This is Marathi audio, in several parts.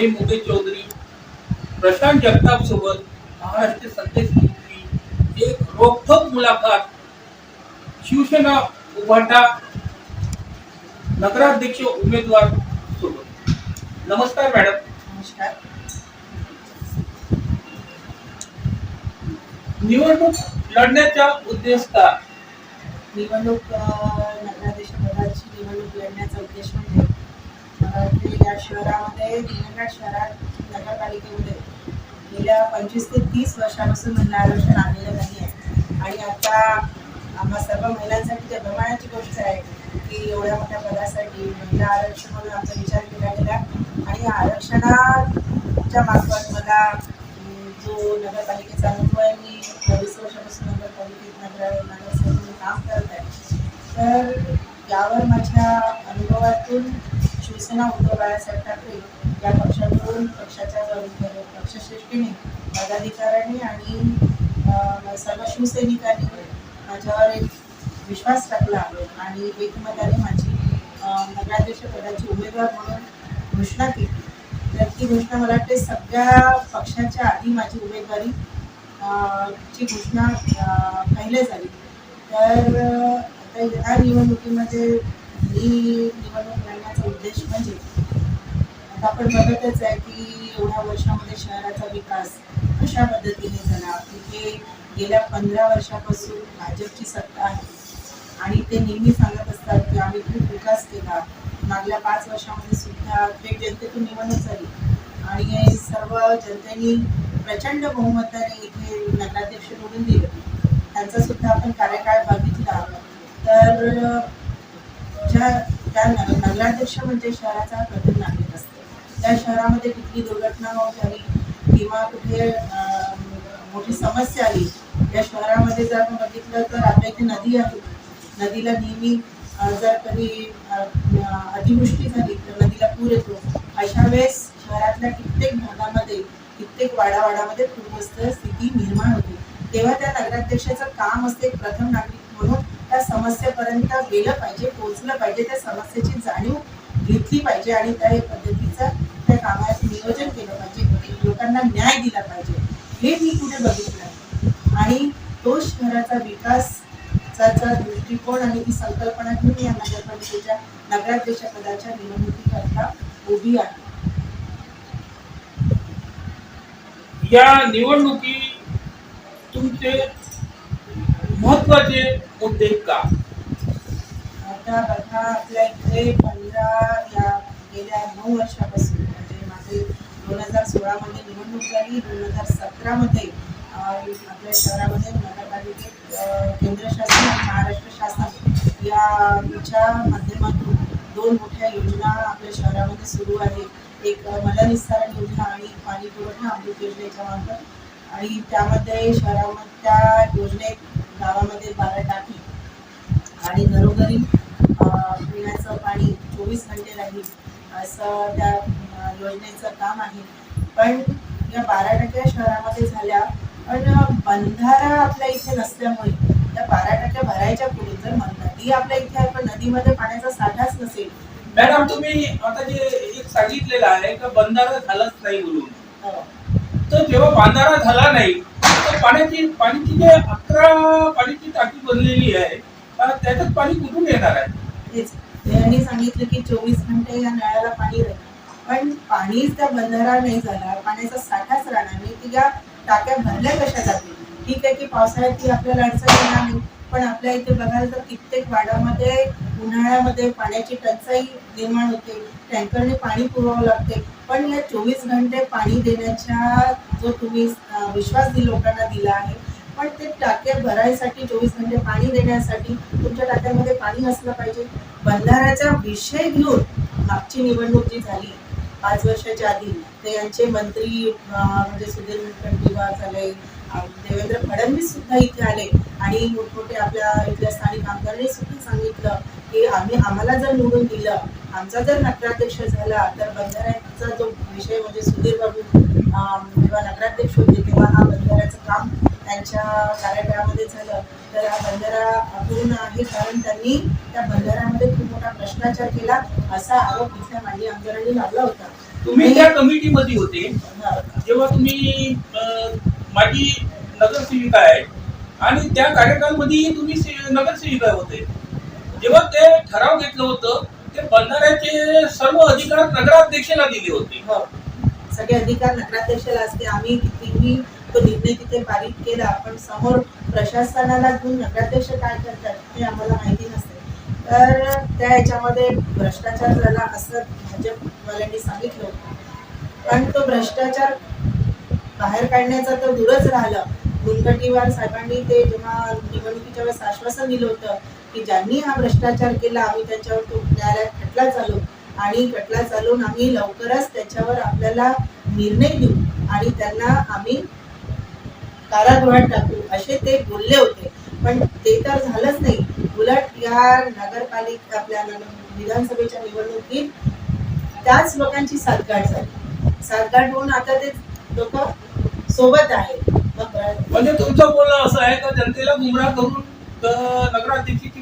मी मुकेश चौधरी प्रशांत जगताप सोबत महाराष्ट्र संदेश टीव्ही एक रोखोक मुलाखत शिवसेना उभाटा नगराध्यक्ष उमेदवार सोबत. नमस्कार मॅडम. नमस्कार. निवडणूक लढण्याचा उद्देश का निवडणूक नगराध्यक्ष पदाची निवडणूक लढण्याचा उद्देश म्हणजे या शहरामध्ये निलंगा शहरात नगरपालिकेमध्ये गेल्या पंचवीस ते तीस वर्षापासून महिला आरक्षण आलेलं नाही आहे. आणि आता आम्हा सर्व महिलांसाठी ते अभिमानाची गोष्ट आहे की एवढ्या मोठ्या पदासाठी महिला आरक्षण म्हणून आमचा विचार केला गेला. आणि या आरक्षणाच्या मार्फत मला जो नगरपालिकेचा अनुभव आहे मी चोवीस वर्षापासून नगरपालिकेत नगर नगरसेवक काम करत आहे. तर यावर माझ्या अनुभवातून शिवसेना उद्धव बाळासाहेब ठाकरे या पक्षाकडून पक्षाच्या वर- पक्षश्रेष्ठीने पदाधिकाऱ्यांनी आणि सर्व शिवसैनिकांनी माझ्यावर एक विश्वास टाकला आणि एकमताने माझी अं, नगराध्यक्ष पदाची उमेदवार म्हणून घोषणा केली. तर ती घोषणा मला वाटते सगळ्या पक्षाच्या आधी माझी उमेदवारी ची घोषणा पहिले झाली तर आता ह्या निवडणुकीमध्ये मी निवडणूक उद्देश म्हणजे आता आपण बघतच आहे की एवढ्या वर्षामध्ये शहराचा विकास कशा पद्धतीने झाला? तिथे गेल्या पंधरा वर्षापासून भाजपची सत्ता आहे. आणि ते नेहमी सांगत असतात की आम्ही खूप विकास केला. मागल्या पाच वर्षामध्ये सुद्धा थेट जनतेतून निवडणूक झाली. आणि सर्व जनतेने प्रचंड बहुमताने इथे नगराध्यक्ष निवडून दिलं. त्यांचा सुद्धा आपण कार्यकाळ बघितला. तर ज्या त्या नगराध्यक्ष म्हणजे शहराचा प्रथम नागरिक असतो. त्या शहरामध्ये कुठली दुर्घटना झाली किंवा कुठे मोठी समस्या आली या शहरामध्ये जर आपण बघितलं तर आपल्या इथे नदी आहे. नदीला नेहमी जर कधी अतिवृष्टी झाली तर नदीला पूर येतो. अशा वेळेस शहरातल्या कित्येक भागामध्ये कित्येक वाडावाडामध्ये पूरग्रस्त स्थिती निर्माण होते. तेव्हा त्या नगराध्यक्षाचं काम असते प्रथम नागरिक म्हणून त्या समस्येपर्यंत गेलं पाहिजे पोहोचलं पाहिजे त्या समस्येची जाणीव घेतली पाहिजे आणि त्या पद्धतीचं त्या कामात नियोजन केलं पाहिजे. लोकांना न्याय दिला पाहिजे. हे मी पुढे बघितलं. आणि तो शहराचा विकास दृष्टिकोन आणि ती संकल्पना घेऊन या नगरपालिकेच्या नगराध्यक्षपदाच्या निवडणुकीकरता उभी आहे. या निवडणुकी तुमचे महत्त्वाचे मुद्दे का? आता बघा आपल्या इथे पंधरा या गेल्या नऊ वर्षापासून म्हणजे माझे दोन हजार सोळामध्ये निवडणूक झाली दोन हजार सतरामध्ये आपल्या शहरामध्ये नगरपालिकेत केंद्र शासन आणि महाराष्ट्र शासन याच्या माध्यमातून दोन मोठ्या योजना आपल्या शहरामध्ये सुरू आहेत एक मला निस्तारण योजना आणि पाणी पुरवठा अमृत योजनेच्या मार्फत. आणि त्यामध्ये शहरामध्ये त्या योजनेत गावामध्ये बारा टाकी आणि घरोघरी पिण्याचं पाणी चोवीस घंटे राहील असं त्या योजनेचं काम आहे. पण या बारा टक्के शहरामध्ये झाल्या पण बंधारा आपल्या इथे नसल्यामुळे त्या बारा टक्के भरायच्या पुढे जर नदी आपल्या इथे आहे पण नदीमध्ये पाण्याचा साठाच नसेल. मॅडम तुम्ही आता जे सांगितलेलं आहे का बंधारा झालाच नाही म्हणून. अं, तर जेव्हा बांधारा झाला नाही तर पाण्याची पाण्याची जे अकरा पाण्याची टाकी बनलेली आहे त्याच्यात पाणी कुठून येणार आहे? तेच. त्यांनी सांगितलं की चोवीस घंटे या नळाला पाणी राहील. पण पाणीच त्या बंधारा नाही झाला पाण्याचा साठाच राहणार नाही. की या टाक्या भरल्या कशा जातील? ठीक आहे की पावसाळ्यात ती आपल्याला अडचण येणार नाही. पण आपल्या इथे बघायला तर कित्येक वाड्यामध्ये उन्हाळ्यामध्ये पाण्याची टंचाई निर्माण होते. टँकरने पाणी पुरवावं लागते. पण या चोवीस घंटे पाणी देण्याच्या जो तुम्ही विश्वास लोकांना दिला आहे पण ते टाक्या भरायसाठी चोवीस घंटे पाणी देण्यासाठी तुमच्या टाक्यामध्ये पाणी असलं पाहिजे. बंधाऱ्याचा विषय घेऊन मागची निवडणूक जी झाली पाच वर्षाच्या आधी ते यांचे मंत्री म्हणजे सुधीर मुनगंटीवार झाले देवेंद्र फडणवीस सुद्धा इथे आले आणि मोठमोठे आपल्या इथल्या स्थानिक आमदारांनी सुद्धा सांगितलं की आम्ही आम्हाला जर निवडून दिलं आमचा जर नगराध्यक्ष झाला तर बंधाऱ्याचा जो विषय म्हणजे सुधीर बाबू जेव्हा नगराध्यक्ष होते तेव्हा हा बंधाऱ्याचं काम त्यांच्या कार्यकाळामध्ये झालं. तर हा बंधारा अपूर्ण आहे कारण त्यांनी त्या बंधाऱ्यामध्ये खूप मोठा भ्रष्टाचार केला असा आरोप इथल्या माजी आमदारांनी लावला होता. तुम्ही त्या कमिटीमध्ये होते. जेव्हा तुम्ही माझी नगरसेविका आहे आणि त्या कार्यकालमध्ये तुम्ही नगरसेविका होते. जेव्हा ते ठराव घेतलं होतं ते बंधाऱ्याचे सर्व अधिकार नगराध्यक्षाला दिले होते. हो. सगळे अधिकार नगराध्यक्षाला असते. आम्ही कितीही तो निर्णय तिथे पारित केला पण समोर प्रशासनाला घेऊन नगराध्यक्ष काय करतात हे आम्हाला माहिती नसते. तर त्या याच्यामध्ये भ्रष्टाचार झाला असं भाजपवाल्यांनी सांगितलं होतं. पण तो भ्रष्टाचार बाहेर काढण्याचा तर दूरच राहिलं. मुनगंटीवार साहेबांनी ते जेव्हा निवडणुकीच्या वेळेस आश्वासन दिलं होतं की ज्यांनी हा भ्रष्टाचार केला आम्ही त्यांच्यावर तो न्यायालयात खटला चालू. आणि खटला चालून आम्ही लवकरच त्याच्यावर आपल्याला निर्णय देऊ आणि त्यांना आम्ही कारागृहात टाकू असे ते बोलले होते. पण ते तर झालंच नाही. उलट या नगरपालिका आपल्या विधानसभेच्या निवडणुकीत त्याच लोकांची सातगाठ झाली. सातगाठ होऊन आता ते लोक सोबत आहेत मग म्हणजे तुमचं बोलणं असं आहे का जनतेला गुमराह करून नगराध्यक्षाची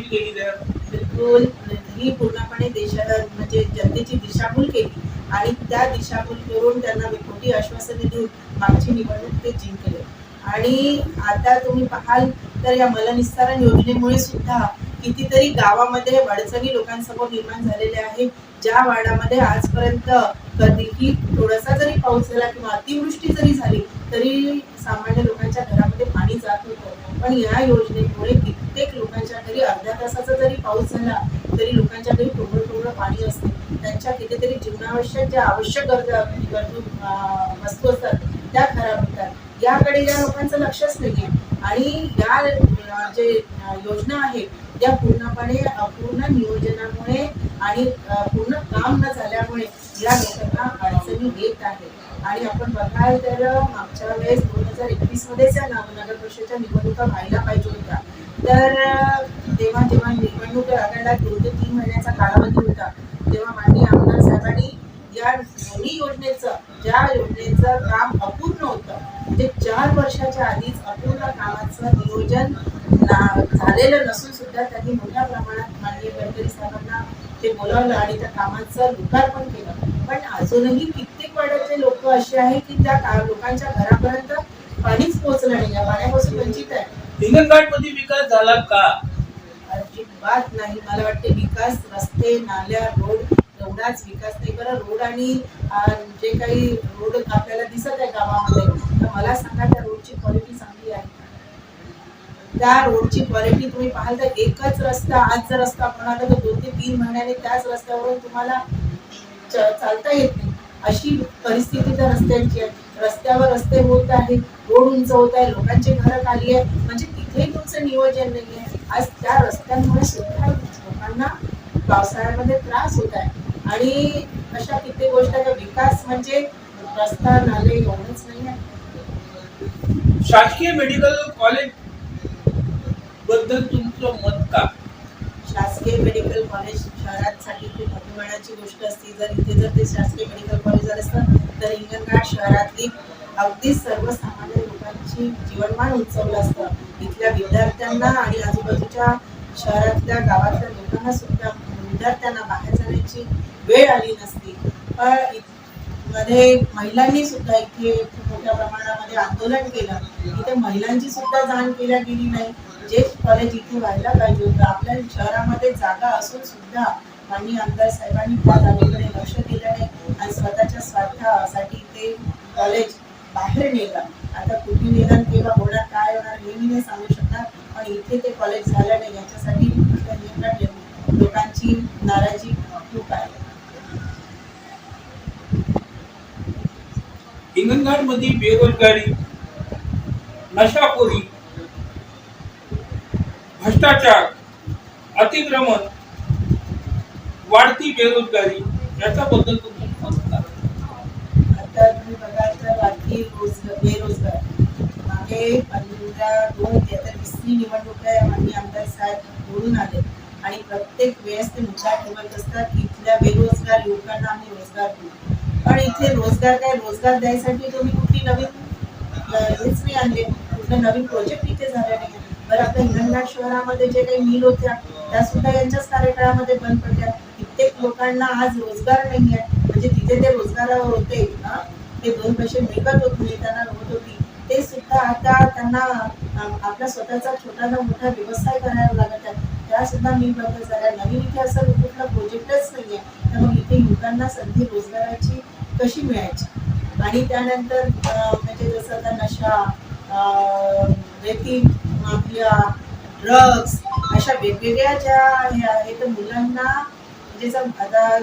केली आहे बिलकुल. ही पूर्णपणे देशाला म्हणजे जनतेची दिशाभूल केली आणि त्या दिशाभूल करून त्यांना खोटी आश्वासने देऊन मागची निवडणूक ते जिंकले. आणि आता तुम्ही पाहाल तर या मलनिस्तारण योजनेमुळे सुद्धा कितीतरी गावामध्ये अडचणी लोकांसमोर निर्माण झालेल्या आहे ज्या वाड्यामध्ये आजपर्यंत कधीही थोडासा जरी पाऊस झाला किंवा अतिवृष्टी जरी झाली तरी सामान्य लोकांच्या घरामध्ये पाणी जात होतं. पण या योजनेमुळे कित्येक लोकांच्या घरी अर्ध्या तासाचा जरी पाऊस झाला तरी लोकांच्या घरी टोबळ टोबळ पाणी असते. त्यांच्या कितीतरी जीवनावश्यक ज्या आवश्यक गरजा गरजू वस्तू असतात त्या खराब होतात. याकडे या लोकांचं लक्षच नाहीये. आणि या जे योजना आहेत त्या पूर्णपणे अपूर्ण नियोजनामुळे आणि पूर्ण काम न झाल्यामुळे या लोकांना अडचणी येत आहे आणि आपण बघाल तर मागच्या वेळेस दोन हजार एकवीस मध्येच या नगर परिषदेच्या निवडणुका व्हायला पाहिजे होत्या. तर तेव्हा जेव्हा निवडणूक लागायला दोन ते तीन महिन्याचा कालावधी होता तेव्हा माननीय आमदार साहेबांनी या दोन्ही योजनेचं ज्या योजनेचं काम अपूर्ण होतं म्हणजे चार वर्षाच्या आधीच अपूर्ण कामाचं नियोजन झालेलं नसून सुद्धा त्यांनी मोठ्या प्रमाणात माननीय गडकरी साहेबांना ते बोलावलं आणि त्या कामाचं लोकार्पण केलं. पण अजूनही कित्येक वाड्यातले लोक असे आहेत की त्या का- लोकांच्या घरापर्यंत पाणीच पोहोचलं नाही. या पाण्यापासून वंचित आहे. हिंगणघाटमध्ये विकास झाला का? अजिबात नाही. मला वाटते विकास रस्ते नाल्या रोड एवढाच विकास नाही. बरं रोड आणि जे काही रोड आपल्याला दिसत आहे गावामध्ये तर मला सांगा त्या रोडची क्वालिटी आहे त्या रोडची क्वालिटी तुम्ही पाहाल तर एकच रस्ता आज जर रस्ता आपण आला तर दोन ते तीन महिन्याने त्याच रस्त्यावरून तुम्हाला चालता येत नाही. अशी परिस्थिती त्या रस्त्यांची आहे. रस्त्यावर रस्ते होत आहे रोड उंच होत आहे लोकांचे घरं खाली आहे म्हणजे तिथेही तुमचं नियोजन नाही आहे. आज त्या रस्त्यांमुळे सुद्धा लोकांना पावसाळ्यामध्ये त्रास होत आहे. आणि अशा कित्येक गोष्ट विकास म्हणजे रस्ता नाले एवढंच नाही आहे. शासकीय मेडिकल कॉलेज बद्दल तुमचं मत का? शासकीय मेडिकल कॉलेज शहरासाठी खूप अभिमानाची गोष्ट असते जर इथे जर ते शासकीय मेडिकल कॉलेज असतं तर हिंगणघाट शहरातली अगदी सर्वसामान्य लोकांची जीवनमान उंचवलं असतं. इथल्या विद्यार्थ्यांना आणि आजूबाजूच्या शहरातल्या गावातल्या लोकांना सुद्धा विद्यार्थ्यांना बाहेर जाण्याची वेळ आली नसती. पण मध्ये महिलांनी सुद्धा इथे खूप मोठ्या प्रमाणामध्ये आंदोलन केलं. इथे महिलांची सुद्धा जाण केल्या गेली नाही. जे कॉलेज इथे व्हायला पाहिजे होतं आपल्या शहरामध्ये जागा असून सुद्धा माननीय आमदार साहेबांनी त्या जागेकडे लक्ष दिलं नाही आणि स्वतःच्या स्वार्थासाठी ते कॉलेज बाहेर नेलं. आता कुठे नेलं केव्हा होणार काय होणार हे मी नाही सांगू शकणार पण इथे ते कॉलेज झालं नाही याच्यासाठी लोकांची नाराजी खूप आहे. हिंगणघाट बेरोजगारी नशाखोरी भ्रष्टाचार अतिक्रमण वाढती बेरोजगारी याच्याबद्दल तुमचं मत आता तुम्ही बघाल तर वाढती बेरोजगार. मागे पंधरा दोन तेहत्तर वीसनी निवडणूक आहे आमदार साहेब निवडून आले. आणि प्रत्येक वेळेस ते मुद्दा ठेवत असतात की इथल्या बेरोजगार युवकांना आम्ही रोजगार देऊ. पण इथे रोजगार काय? रोजगार द्यायसाठी तुम्ही कुठली नवीन अं, हेच नाही आणले. कुठलं नवीन प्रोजेक्ट इथे झाले नाही बरं आपल्या हिंगणघाट शहरामध्ये जे काही मिल होत्या त्या सुद्धा यांच्याच कार्यकाळामध्ये बंद पडल्या. कित्येक लोकांना आज रोजगार नाही आहे म्हणजे तिथे ते रोजगार होते ना ते दोन पैसे मिळत होत नाही त्यांना होत होती. ते सुद्धा आता त्यांना आपला स्वतःचा छोटा ना मोठा व्यवसाय करायला लागत आहे. त्या सुद्धा मी बंद झाल्या. नवीन इथे असं कुठला प्रोजेक्टच नाही आहे तर मग इथे युवकांना संधी रोजगाराची कशी मिळायची? आणि त्यानंतर म्हणजे जसं आता नशा अं, रेती आपल्या ड्रग्स अशा वेगवेगळ्या ज्या हे आहे तर मुलांना म्हणजे जर आता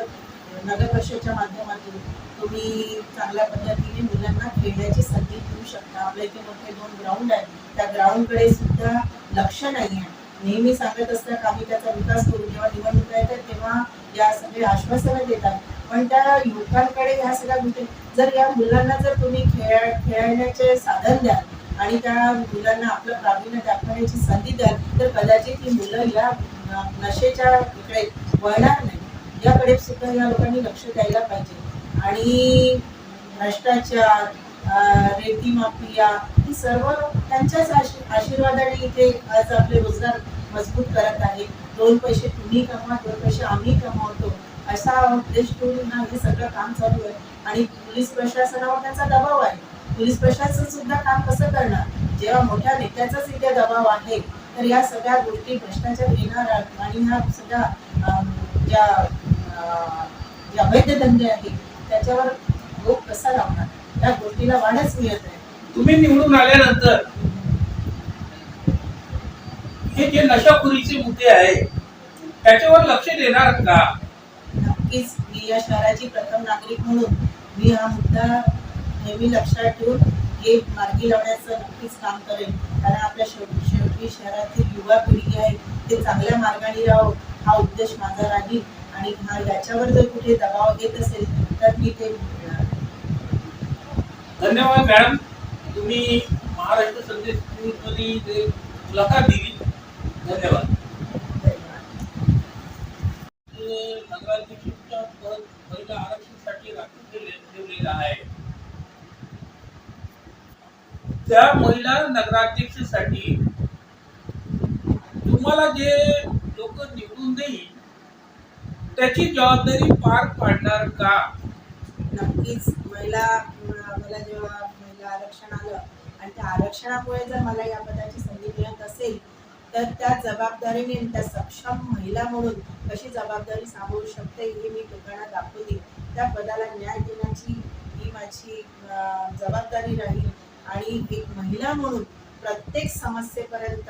नगर परिषदच्या माध्यमातून तुम्ही चांगल्या पद्धतीने मुलांना खेळण्याची संधी देऊ शकता. आपल्या इथे मोठे दोन ग्राउंड आहेत. त्या ग्राउंडकडे सुद्धा लक्ष नाही आहे. नेहमी सांगत असतात आम्ही त्याचा विकास करू. जेव्हा निवडणुका येतात तेव्हा या सगळे आश्वासनं देतात. पण त्या युवकांकडे ह्या सगळ्या गोष्टी जर या मुलांना जर तुम्ही खेळ खेळण्याचे साधन द्याल आणि त्या मुलांना आपलं प्रावीण्य दाखवण्याची संधी द्याल तर कदाचित ही मुलं या नशेच्या इकडे वळणार नाही. याकडे सुद्धा या लोकांनी लक्ष द्यायला पाहिजे. आणि भ्रष्टाचार रेती माफिया ही सर्व त्यांच्याच आशी- आशीर्वादाने इथे आज आपले रोजगार मजबूत करत आहे. दोन पैसे तुम्ही कमवा दोन पैसे आम्ही कमावतो. असा उद्देश ठेवून हे सगळं काम चालू आहे. आणि पोलीस प्रशासनावर त्यांचा दबाव आहे. पोलीस प्रशासन सुद्धा काम कसं करणार? जेव्हा मोठ्या नेत्याचाच इथे दबाव आहे तर या सगळ्या गोष्टी भ्रष्टाचार येणार आणि ह्या सगळ्या ज्या जे अवैध धंदे आहेत त्याच्यावर रोख कसा लावणार? त्या गोष्टीला वाढच मिळत आहे तुम्ही निवडून आल्यानंतर हे जे नशाखोरीचे मुद्दे आहेत त्याच्यावर लक्ष देणार का? नक्कीच. मी या शहराची प्रथम नागरिक म्हणून मी हा मुद्दा नेहमी लक्षात ठेवून हे मार्गी लावण्याचं नक्कीच काम करेन कारण आपल्या शेवटी शेवटी शहरातील युवा पिढी आहे ते चांगल्या मार्गाने राहो हा उद्देश माझा राहील. आणि हा याच्यावर जर कुठे दबाव येत असेल तर मी ते. धन्यवाद मॅडम तुम्ही महाराष्ट्र संदेश ते मुलाखत दिली. धन्यवाद. पद महिला आरक्षणासाठी राखून ठेवले- ठेवलेलं आहे. त्या महिला नगराध्यक्षासाठी तुम्हाला जे लोक निवडून देईल त्याची जबाबदारी पार पाडणार का? नक्कीच. महिला मला जेव्हा महिला आरक्षण आलं आणि त्या आरक्षणामुळे जर मला या पदाची संधी मिळत असेल तर त्या जबाबदारीने त्या सक्षम महिला म्हणून कशी जबाबदारी सांभाळू शकते हे मी लोकांना दाखवली त्या पदाला न्याय देण्याची ही माझी जबाबदारी राहील. आणि एक महिला म्हणून प्रत्येक समस्येपर्यंत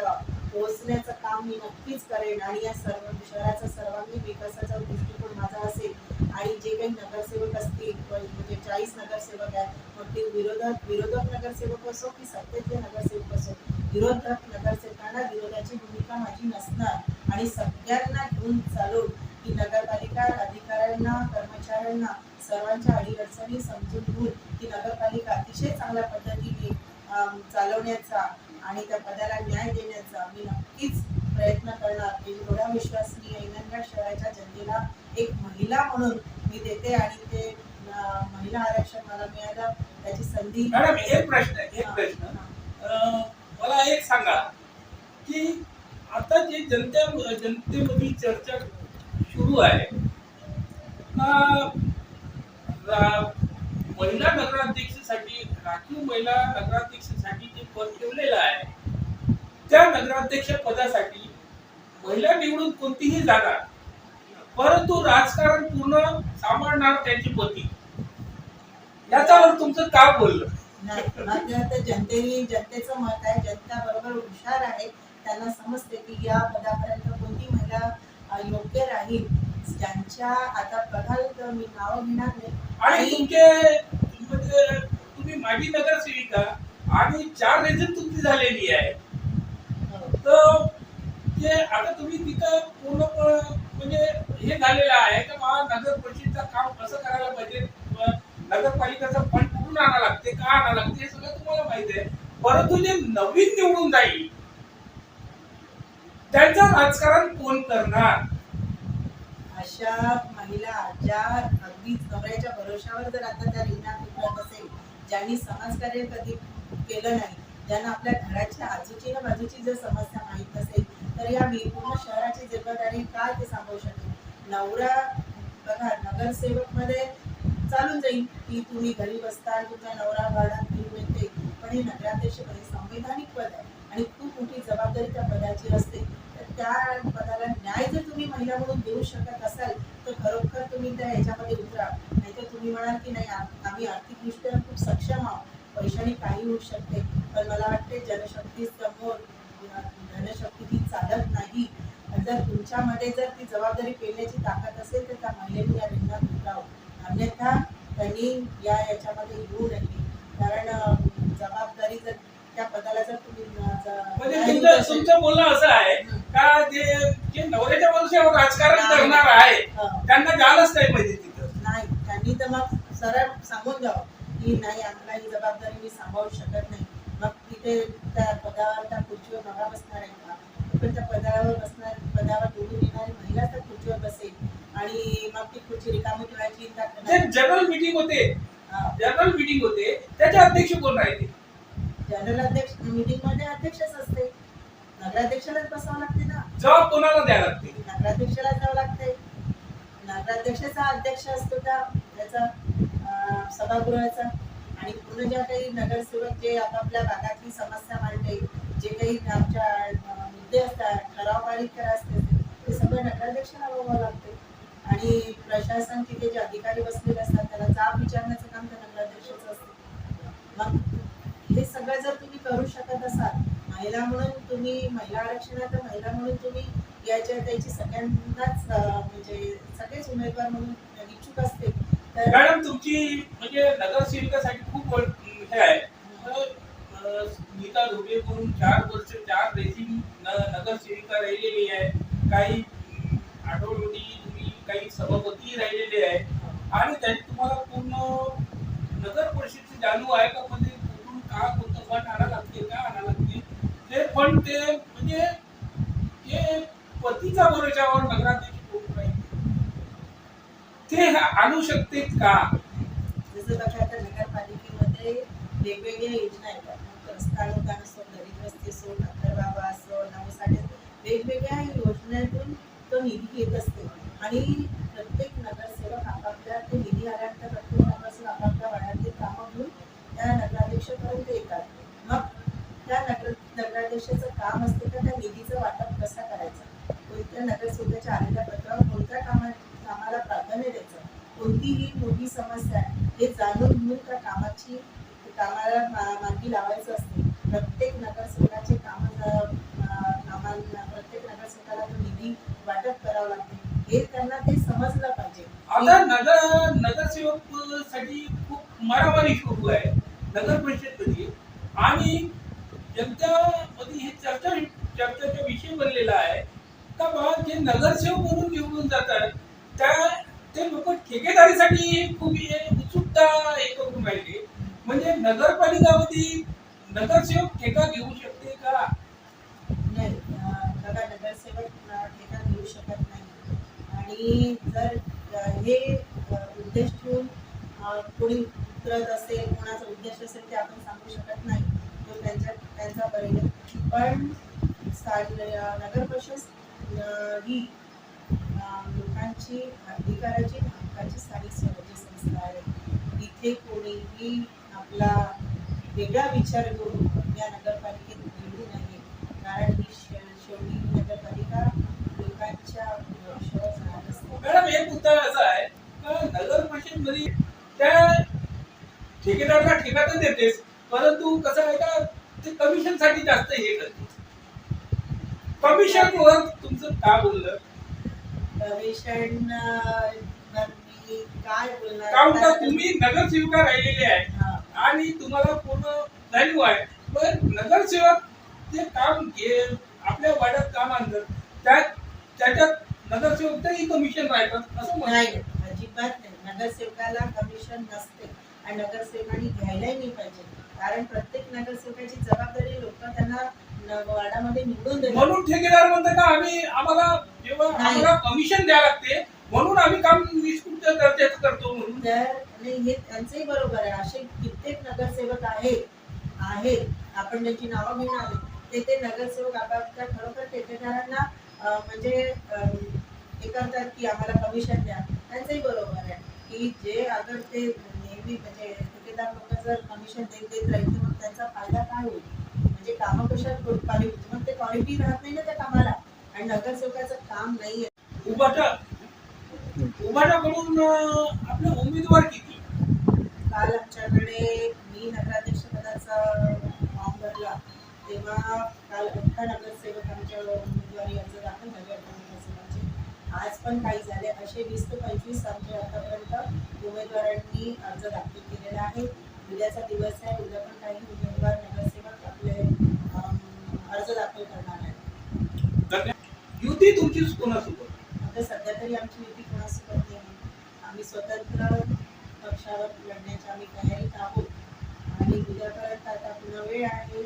पोहोचण्याचं काम मी नक्कीच करेन आणि या सर्व शहराचा सर्वांगीण विकासाचा दृष्टिकोन माझा असेल आणि जे काही नगरसेवक असतील म्हणजे चाळीस नगरसेवक आहेत मग ते विरोधक विरोधक नगरसेवक असो की सत्तेतले नगरसेवक असो विरोधक नगरसेवकांना विरोधाची भूमिका माझी नसणार आणि सगळ्यांना घेऊन चालून की नगरपालिका अधिकाऱ्यांना कर्मचाऱ्यांना सर्वांच्या अडीअडचणी समजून घेऊन की नगरपालिका अतिशय चांगल्या पद्धतीने चालवण्याचा आणि त्या पदाला न्याय देण्याचा मी नक्कीच प्रयत्न करणार. एवढा विश्वास मी हिंगणघाट शहराच्या जनतेला एक महिला म्हणून मी देते आणि ते महिला आरक्षण मला मिळालं त्याची संधी मॅडम एक प्रश्न आहे एक प्रश्न. मला एक सांगा की आता जे जनते जनतेमध्ये चर्चा सुरू आहे महिला नगराध्यक्षासाठी राखीव महिला नगराध्यक्षासाठी जे पद ठेवलेलं आहे त्या नगराध्यक्ष पदासाठी महिला निवडून कोणतीही जागा परंतु राजकारण पूर्ण सांभाळणार त्यांची पती. याच्यावर तुमचं का बोललं नाही, जनतेने जनतेचं मत आहे जनता बरोबर हुशार आहे. त्यांना समजते की या पदापर्यंत कोणती महिला योग्य राहील. ज्यांच्या आता बघाल मी नावं घेणार नाही. आणि तुमचे म्हणजे तुम्ही माजी नगरसेविका आणि चार रिझन तुमची झालेली आहे. तर ते आता तुम्ही तिथं पूर्ण म्हणजे हे झालेलं आहे का बा नगर परिषदचं काम कसं करायला पाहिजे? नगरपालिकेचं फंड कुठून आणावं लागते? का आणावं लागते? हे सगळं तुम्हाला माहिती आहे. परंतु जे नवीन निवडून जाईल त्यांचं राजकारण कोण करणार? अशा महिला ज्या अगदीच नवऱ्याच्या भरोशावर जर आता त्या रिंगणात उतरत असेल ज्यांनी समाजकार्य कधी केलं नाही ज्यांना आपल्या घराच्या आजूची ना बाजूची जर समस्या माहीत असेल तर या वि- पूर्ण शहराची जबाबदारी काय ते सांगू शकेल? नवरा बघा नगरसेवकमध्ये चालून जाईल की तुम्ही घरी बसता तुमचा नवरा भाडात फिरू येते पण हे नगराध्यक्ष पद संवैधानिक पद आहे आणि खूप मोठी जबाबदारी त्या पदाची असते. तर त्या पदाला न्याय जर तुम्ही महिला म्हणून देऊ शकत असाल तर खरोखर तुम्ही त्या ह्याच्यामध्ये उतरा. नाहीतर तुम्ही म्हणाल की नाही आम्ही आर्थिकदृष्ट्या खूप सक्षम आहोत. पैशाने काही होऊ शकते. पण मला वाटते जनशक्ती समोर जनशक्ती ही चालत नाही. जर तुमच्यामध्ये जर ती जबाबदारी पेलण्याची ताकद असेल तर त्या महिलेने या रिंगणात उतरावं. अन्यथा त्यांनी या याच्यामध्ये येऊ नये. कारण जबाबदारी जर त्या पदाला जर तुम्ही ज- म्हणजे तुमचं बोलणं असं आहे का ते जे नवऱ्याच्या वर्षावर राजकारण करणार आहे. त्यांना जायलाच नाही पाहिजे तिथं. नाही त्यांनी तर मग सरळ सांगून द्यावं की नाही आम्हाला ही जबाबदारी मी सांभाळू शकत नाही. मग तिथे त्या पदावर त्या खुर्चीवर बघा बसणार आहे का? पण त्या पदावर बसणार पदावर निवडून येणारी महिला त्या खुर्चीवर बसेल. आणि मग ती खुर्ची रिकामी ठेवायची जनरल मीटिंग होते. जनरल मीटिंग होते त्याचे अध्यक्ष कोण राहिले? जनरल अध्यक्ष मीटिंगमध्ये अध्यक्षच असते. नगराध्यक्षालाच बसावं लागते ना. जबाब कोणाला द्यायला लागते? नगराध्यक्षाला जावं लागते. नगराध्यक्षाचा अध्यक्ष असतो त्या त्याचा अं, सभागृहाचा. आणि पूर्ण ज्या काही नगरसेवक जे आपापल्या भागातली समस्या मांडते जे काही आमच्या अं, मुद्दे असतात ठराव पारित करा असते ते सगळं नगराध्यक्षाला बघावं लागते. आणि प्रशासन तिथे जे अधिकारी बसलेले असतात त्याला जाब विचारण्याचं काम त्या नगराध्यक्षाचं असते. मग हे सगळं जर तुम्ही करू शकत असाल महिला म्हणून तुम्ही महिला आरक्षणात महिला म्हणून तुम्ही याच्या त्याची सगळ्यांनाच म्हणजे सगळेच उमेदवार म्हणून इच्छुक असते तर मॅडम तुमची म्हणजे नगरसेविकासाठी खूप हे आहे. नीता धुबे म्हणून चार वर्ष चार रेसिंग नगरसेविका राहिलेली आहे. काही आठवडी तुम्ही काही सभापती राहिलेले आहे. आणि त्यांनी तुम्हाला पूर्ण नगर परिषदची जाणीव आहे का? म्हणजे कुठून का कोणतं फंड आणायला लागते का आणायला लागते ते पण ते म्हणजे हे पतीच्या भरोशावर नगराध्यक्ष कोण नाही ते आणू शकते का? जसं बघा आता नगरपालिकेमध्ये वेगवेगळ्या योजना येतात रस्ता अनुदान असो गरीब वस्ती असो डॉक्टर बाबा असो नवसाठी वेगवेगळ्या योजनेतून तो निधी येत असते. आणि प्रत्येक नगरसेवक आपापल्या ते निधी आल्यानंतर प्रत्येक नगरसेवक आपापल्या वाड्यातील कामं घेऊन त्या नगराध्यक्षापर्यंत येतात. मग त्या नगर नगराध्यक्षाचं काम असते तर त्या निधीचं वाटप कसा करायचा? कोणत्या नगरसेवकाच्या आलेल्या पत्रावर कोणत्या कामा कामाला प्राधान्य द्यायचं? कोणतीही मोठी समस्या आहे हे जाणून घेऊन त्या कामाची कामाला मा- मार्गी लावायचं असते. प्रत्येक नगरसेवकाचे काम कामांना प्रत्येक नगरसेवकाला तो निधी वाटप करावं लागते. हे त्यांना ते समजलं पाहिजे. आता नगर नगरसेवकसाठी खूप मारामारी सुरू आहे. नगर परिषदमध्ये आणि जनतामध्ये हे चर्चा चर्चेचा विषय बनलेला आहे का बा जे नगरसेवक म्हणून निवडून जातात त्या ते लोक ठेकेदारीसाठी खूप हे उत्सुकता हे करून राहिले. म्हणजे नगरपालिकामध्ये नगरसेवक ठेका घेऊ शकते का? नाही बघा नगरसेवक ठेका घेऊ शकत नाही. आणि जर हे उद्देश ठेवून कोणी उतरत असेल कोणाचा उद्देश असेल ते आपण सांगू शकत नाही. तो त्यांच्या त्यांचा परिणाम. पण नगर परिषद लोकांची अधिकाराची हक्काची सारी स्वराज्य संस्था आहे. इथे कोणीही आपला वेगळा विचार करून या नगरपालिकेत निवडू नये कारण ही शेवटी नगरपालिका लोकांच्या मॅडम एक उत्तर असा आहे नगर परिषदमध्ये त्या ठेकेदाराला ठेका तर देतेस परंतु कसं आहे का ते कमिशनसाठी जास्त हे करते. कमिशन वर तुमचं का बोललं? कमिशन मी काय बोलणार? का? तुम्ही नगरसेविका राहिलेले आहे. आणि तुम्हाला पूर्ण जाणीव आहे. पण नगरसेवक ते काम घे आपल्या वाड्यात काम आणतात त्या त्याच्यात नगरसेवकही कमिशन राहतात असं म्हणतात. नाही अजिबात नाही. नगरसेवकाला कमिशन नसते. आणि नगरसेवकांनी घ्यायलाही नाही पाहिजे. कारण प्रत्येक नगरसेवकाची जबाबदारी लोक त्यांना निवडून म्हणून ठेकेदार म्हणतात का आम्ही आम्हाला जेव्हा नाही. आम्हाला कमिशन द्यावं लागते म्हणून आम्ही काम निष्कृत दर्जाचं करतो म्हणून. तर आणि हे त्यांचंही बरोबर आहे. असे कित्येक नगरसेवक आहेत आहेत. आपण ज्यांची नावं घेऊन आले ते ते नगरसेवक आपापल्या खरोखर ठेकेदारांना अं, म्हणजे अं, हे करतात की आम्हाला कमिशन द्या. त्यांचंही बरोबर आहे की की जे अगर ते नेहमी म्हणजे ठेकेदार लोक जर कमिशन देत देत राहील तर मग त्यांचा फायदा काय होईल? म्हणजे कामं कशा क्वालिटी मग ते क्वालिटी राहत नाही ना त्या कामाला. आणि नगरसेवकाचं काम नाही आहे उभाटा. उभाटाकडून अं, आपले उमेदवार किती? काल आमच्याकडे मी नगराध्यक्ष पदाचा फॉर्म भरला. तेव्हा काल अठरा नगरसेवक आमच्या उमेदवारी अर्ज दाखल झाले नगरसेवकांचे. आज पण काही झाले. असे वीस ते पंचवीस आमचे आतापर्यंत उमेदवारांनी अर्ज दाखल केलेला आहे. उद्याचा दिवस आहे. उद्या पण काही उमेदवार नगरसेवक आपले अर्ज दाखल करणार दरम्यान युती तुमची कोणासोबत? आता सध्या तरी आमची युती कोणासोबत नाही. आहे. आम्ही स्वतंत्र पक्षावर लढण्याच्या आम्ही तयारीत आहोत. आणि उद्यापर्यंत आता पुन्हा वेळ आहे.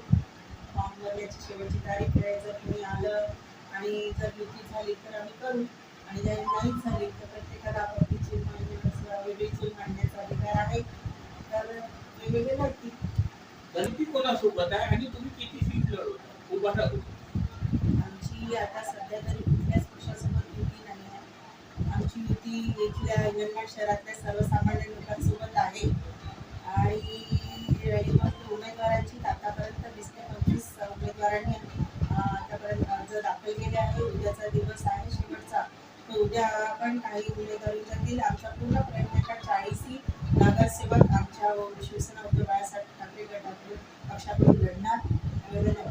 फॉर्म भरण्याची शेवटची तारीख आहे. जर तुम्ही आलं आणि जर युती झाली तर आम्ही करू. आणि जर नाहीच झाली तर प्रत्येकाला आपापली चूल मांडणे कसं वेगळी चूल मांडण्याचा अधिकार आहे. तर वेगवेगळे लागतील युती कोणासोबत आहे? आणि तुम्ही किती सीट उभा उभाटा आमची आता सध्या तरी कुठल्याच पक्षासोबत युती नाही आहे. आमची युती इथल्या यवतमाळ शहरातल्या सर्वसामान्य लोकांसोबत आहे. आणि राहिली उमेदवारांची आतापर्यंत वीस ते पंचवीस उमेदवारांनी आतापर्यंत अर्ज दाखल केले आहे. उद्याचा दिवस आहे शेवटचा. तर उद्या आपण काही उमेदवार जातील आमचा पूर्ण प्रयत्न आहे चाळीसही नगरसेवक आमच्या शिवसेना उद्धव बाळासाहेब ठाकरे गटाकडून पक्षाकडून लढणार? निवेदन